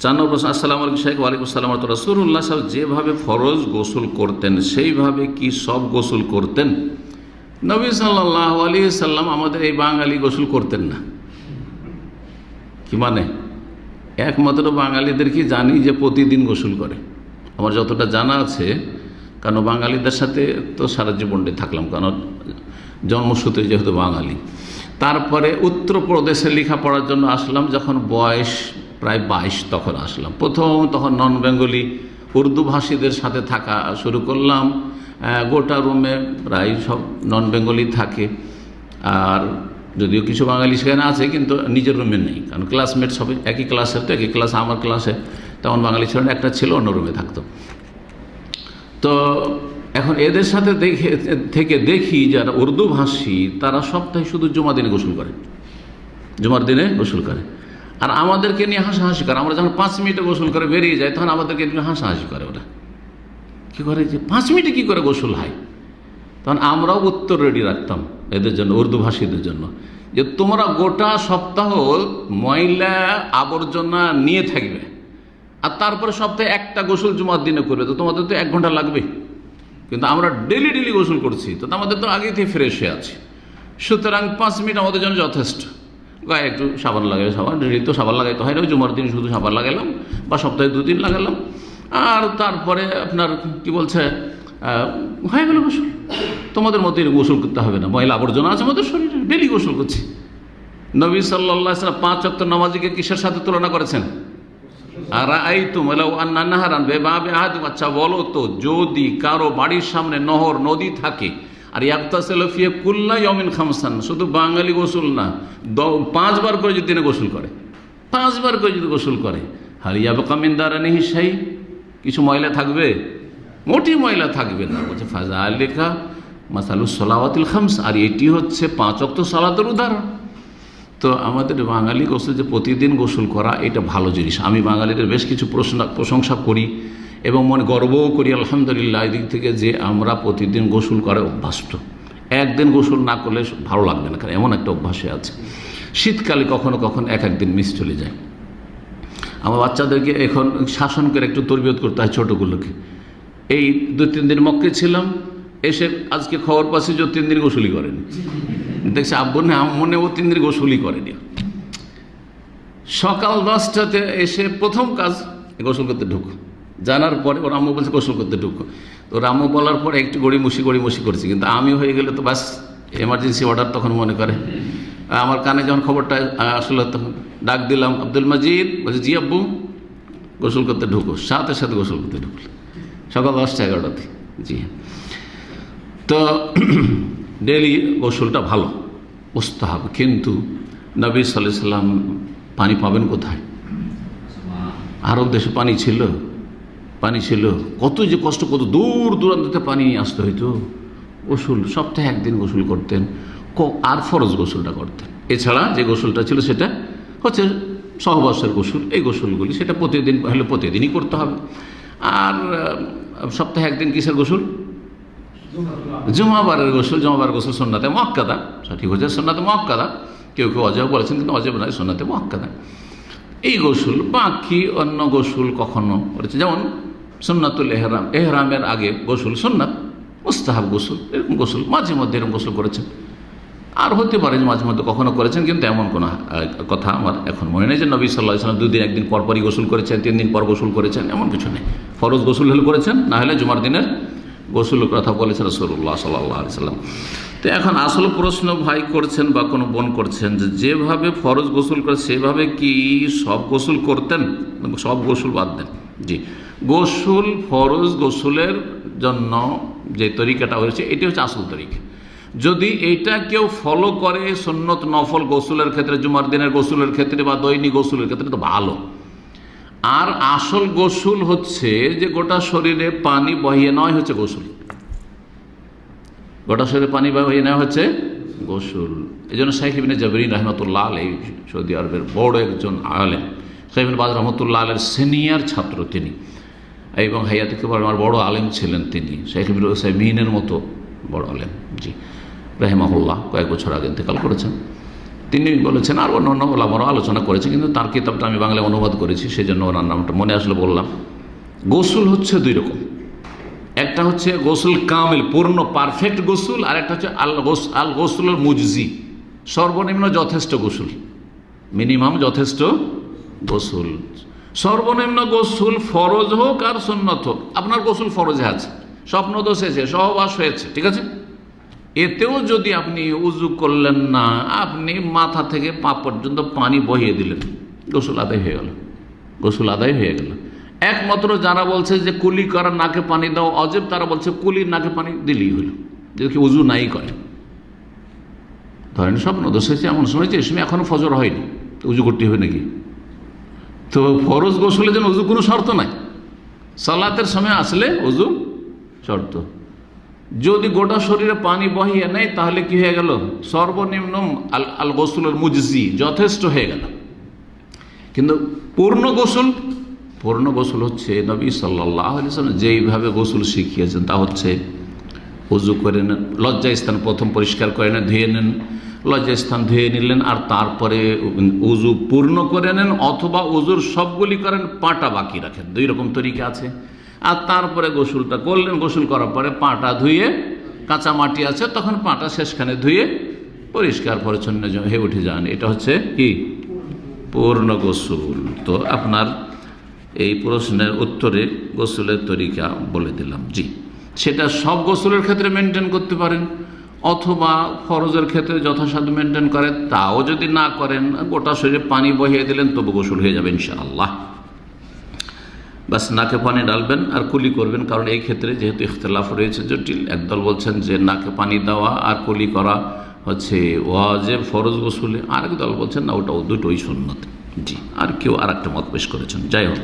চার নম্বর প্রশ্ন আসসালাম আলাইকুম শেখ ওয়ালাইকুম আসসালাম রসুল্লাহ সাহেব যেভাবে ফরজ গোসল করতেন, সেইভাবে কি সব গোসল করতেন? নবী সাল্লাহ আলী সাল্লাম আমাদের এই বাঙালি গোসল করতেন না। কি মানে? একমাত্র বাঙালিদের কি জানি যে প্রতিদিন গোসল করে। আমার যতটা জানা আছে, কারণ বাঙালিদের সাথে তো সারা জীবনটাই থাকলাম, কারণ জন্মসূত্রে যেহেতু বাঙালি। তারপরে উত্তরপ্রদেশে লেখাপড়ার জন্য আসলাম যখন বয়স প্রায় বাইশ তখন আসলাম। প্রথম তখন নন বেঙ্গলি উর্দু ভাষীদের সাথে থাকা শুরু করলাম। গোটা রুমে প্রায় সব নন বেঙ্গলি থাকে। আর যদিও কিছু বাঙালি সেখানে আছে কিন্তু নিজের রুমে নেই কারণ ক্লাসমেট সবই একই ক্লাসের তো একই ক্লাস আমার ক্লাসে তখন বাঙালি ছিল না, একটা ছিল অন্য রুমে থাকতো। তো এখন এদের সাথে দেখে, থেকে দেখি যারা উর্দু ভাষী তারা সপ্তাহে শুধু জমা দিনে গোসল করে। জুমার দিনে গোসল করে। আর আমাদেরকে নিয়ে হাসাহাসি করে। আমরা যখন পাঁচ মিনিটে গোসল করে বেরিয়ে যাই, তখন আমাদেরকে নিয়ে হাসাহাসি করে ওরা। কী করে যে পাঁচ মিনিটে কী করে গোসল হয়? তখন আমরাও উত্তর রেডি রাখতাম এদের জন্য উর্দু ভাষীদের জন্য। যে তোমরা গোটা সপ্তাহ ময়লা, আবর্জনা নিয়ে থাকবে। আর তারপরে সপ্তাহে একটা গোসল জুমার দিনে করবে। তো তোমাদের তো এক ঘণ্টা লাগবে কিন্তু আমরা ডেলি ডেলি গোসল করছি। তো আমাদের তো আগে থেকে ফ্রেশ হয়ে আছি। সুতরাং পাঁচ মিনিট আমাদের জন্য যথেষ্ট। গায়ে একটু সাবান লাগাই, সাবান ডেলি তো সাবান লাগাইতে হয় না জুমার দিন শুধু সাবান লাগালাম বা সপ্তাহে দুদিন লাগালাম আর তারপরে আপনার কি বলছে হয়ে গেল গোসল। তোমাদের মতোই গোসল করতে হবে না। ময়লা আবর্জনা আছে আমাদের শরীরে ডেলি গোসল করছি। নবী সাল্লাম পাঁচ অক্ট নামাজিকে কিসের সাথে তুলনা করেছেন? আর এই তো নাহারান বেবাবে আহাদ আচ্ছা বলো তো, যদি কারও বাড়ির সামনে নহর, নদী থাকে, আর ইয়াক্তাসেলফিয়ে কুল্লা ইয়মিন খামসান, শুধু বাঙালি গোসল না পাঁচবার করে যদি দিনে গোসল করে, পাঁচবার করে যদি গোসল করে হারিয়া কামিন দ্বারা সাই কিছু ময়লা থাকবে? মোটি ময়লা থাকবে না, বলছে ফাজা লেখা মাসালুস সলাওয়াতিল খামস, আর এটি হচ্ছে পাঁচ অক্ত সালাতের উদাহরণ। তো আমাদের বাঙালি গোসল যে প্রতিদিন গোসল করা, এটা ভালো জিনিস। আমি বাঙালিদের বেশ কিছু প্রশংসা করি এবং মনে গর্বও করি, আলহামদুলিল্লাহ, এদিক থেকে যে আমরা প্রতিদিন গোসল করে অভ্যস্ত। একদিন গোসল না করলে ভালো লাগবে না, কারণ এমন একটা অভ্যাসে আছে। শীতকালে কখনো কখনো এক একদিন মিস চলে যায়। আমার বাচ্চাদেরকে এখন শাসন করে একটু তরবিয়ত করতে হয় ছোটোগুলোকে এই দু তিন দিন মক্কে ছিলাম, এসে আজকে খবর পাচ্ছি যে তিন দিন গোসলই করেনি। দেখছি আব্বু না মনে ও তিন দিন গোসলই করেনি সকাল দশটাতে এসে প্রথম কাজ, গোসল করতে ঢুকো। জানার পরে ওর আম্মু বলছে, গোসল করতে ঢুকো। তো আম্মু বলার পরে একটু গড়িমসি গড়িমসি করছি, কিন্তু আমি হয়ে গেলে তো বাস এমার্জেন্সি অর্ডার তখন মনে করে। আমার কানে যখন খবরটা আসলে, তখন ডাক দিলাম, আব্দুল মজিদ, বলছে, জি আব্বু, গোসল করতে ঢুকো। সাথে সাথে গোসল করতে ঢুকলো। সকাল দশটা, এগারোটাতে। জি। তো ডেলি গোসলটা ভালো, বুঝতে হবে। কিন্তু নবী সাল্লাহ সাল্লাম পানি পাবেন কোথায়? আরব দেশে পানি ছিল পানি ছিল। কত যে কষ্ট, কত দূর দূরান্তে পানি আসতে হইতো। গোসল, সপ্তাহে একদিন গোসল করতেন আর ফরজ গোসলটা করতেন। এছাড়া যে গোসলটা ছিল সেটা হচ্ছে সহবাসের গোসল। এই গোসলগুলি সেটা প্রতিদিন, হলে প্রতিদিনই করতে হবে। আর সপ্তাহে একদিন কিসের গোসল? জুমাবারের গোসল জুমাবার গোসল সন্নাতে মক্কাদা সঠিক হচ্ছে সন্নাতে মক্কাদা কেউ কেউ অজব বলেছেন কিন্তু অজব নয়, সন্নাতে মক্কাদা এই গোসল, বাকি অন্য গোসল কখনো করেছে? যেমন সন্ন্যাতুল এহরাম। এহরামের আগে গোসল সন্ন্যাত মুস্তাহাব গোসল, এরকম গোসল, মাঝে মধ্যে এরকম গোসল করেছেন। আর হতে পারে যে মাঝে মধ্যে কখনো করেছেন, কিন্তু এমন কোনো কথা আমার এখন মনে নেই যে নবী সাল্লাহ ইসলাম দুদিন একদিন পর পরই গোসল করেছেন, তিন দিন পর গোসল করেছেন, এমন কিছু নেই। ফরজ গোসল হলে করেছেন, না হলে জুমার দিনের গোসলের কথা বলেছেন রসুল্লাহ সাল্লাহ আলি সাল্লাম। তো এখন আসল প্রশ্ন ভাই করছেন বা কোনো বোন করছেন যে যেভাবে ফরজ গোসল করে, সেভাবে কি সব গোসল করতেন? সব গোসল বাদ দেন। জি। গোসল ফরজ গোসলের জন্য যে তরিকাটা হয়েছে, এটি হচ্ছে আসল তরিকা। যদি এইটা কেউ ফলো করে সন্ন্যত নফল গোসলের ক্ষেত্রে, জুমার দিনের গোসলের ক্ষেত্রে বা দৈনিক গোসলের ক্ষেত্রে, তো ভালো। আর আসল গোসল হচ্ছে যে গোটা শরীরে পানি বহিয়ে নেওয়াই হচ্ছে গোসল। গোটা শরীরে পানি বহিয়ে নেওয়া হচ্ছে গোসল। এই জন্য ইবিনে জাবরিন রহমতুল্লাহ আল এই সৌদি আরবের বড় একজন আলেম। শাইখ বাজ রহমতুল্লাহ আলের সিনিয়র ছাত্র তিনি। এবং হাইয়াতে কেবল আমার বড় আলেম ছিলেন তিনি। শেখ ইবিন মতো বড় আলেম, জি। রাহেমাহুল্লাহ কয়েক বছর আগে ইন্তেকাল করেছেন। তিনি বলেছেন, আর অন্য অন্য ওলামারও আলোচনা করেছে, কিন্তু তার কিতাবটা আমি বাংলায় অনুবাদ করেছি সেই জন্য ওনার নামটা মনে আসলে বললাম। গোসল হচ্ছে দুই রকম। একটা হচ্ছে গোসল কামিল, পূর্ণ, পারফেক্ট গোসল, আর একটা হচ্ছে আল গোস, আল গোসুলের মুজজি। সর্বনিম্ন যথেষ্ট গোসল। মিনিমাম যথেষ্ট গোসল। সর্বনিম্ন গোসল ফরজ হোক আর সুন্নত হোক। আপনার গোসল ফরজে আছে। স্বপ্ন দোষ হয়েছে সহবাস হয়েছে, ঠিক আছে? এতেও যদি আপনি উজু করলেন না, আপনি মাথা থেকে পা পর্যন্ত পানি বহিয়ে দিলেন। গোসল আদায় হয়ে গেল। গোসল আদায় হয়ে গেল। একমাত্র যারা বলছে যে কুলি করার নাকে পানি দাও, অজেব, তারা বলছে কুলির নাকে পানি দিলেই হলো। যদি উজু নাই করে। ধরেন স্বপ্ন দোষ হয়েছে, এমন সময় যে সময় এখনও ফজর হয়নি উজু করতে হবে নাকি? তো ফরজ গোসলের জন্য উজু কোনো শর্ত নাই। সালাতের সময় আসলে উজু শর্ত। যদি গোটা শরীরে পানি বহিয়ে নেয়, তাহলে কি হয়ে গেল? সর্বনিম্ন আল আল গোসলের মুজজি যথেষ্ট হয়ে গেল। কিন্তু পূর্ণ গোসল পূর্ণ গোসল হচ্ছে নবী সাল্লাহ যেইভাবে গোসল শিখিয়েছেন, তা হচ্ছে উজু করে নেন লজ্জা স্থান প্রথম পরিষ্কার করে নেন, ধুয়ে নেন লজ্জা স্থান ধুয়ে নিলেন, আর তারপরে উজু পূর্ণ করে নেন, অথবা উজুর সবগুলি করেন, পাটা বাকি রাখেন। দুই রকম তরিকা আছে। আর তারপরে গোসলটা করলেন। গোসল করার পরে পাটা ধুয়ে কাঁচা মাটি আছে, তখন পাটা শেষখানে ধুয়ে পরিষ্কার পরিচ্ছন্ন হয়ে উঠে যান। এটা হচ্ছে কি? পূর্ণ গোসল। তো আপনার এই প্রশ্নের উত্তরে গোসলের তরিকা বলে দিলাম। জি। সেটা সব গোসলের ক্ষেত্রে মেনটেন করতে পারেন, অথবা ফরজের ক্ষেত্রে যথাসাধ্য মেনটেন করেন। তাও যদি না করেন, গোটা শরীরে পানি বহিয়ে দিলেন, তবু গোসল হয়ে যাবে ইনশাআল্লাহ। বাস নাকে পানি ডালবেন আর কুলি করবেন, কারণ এই ক্ষেত্রে যেহেতু ইখতলাফ রয়েছে জটিল, একদল বলছেন যে নাকে পানি দেওয়া আর কুলি করা হচ্ছে ওয়াজেব, ফরজ গোসুলে। আরেক দল বলছেন, না, ওটাও দুটোই সুন্নত। জি, আর কেউ আর একটা মত পেশ করেছেন। যাই হোক।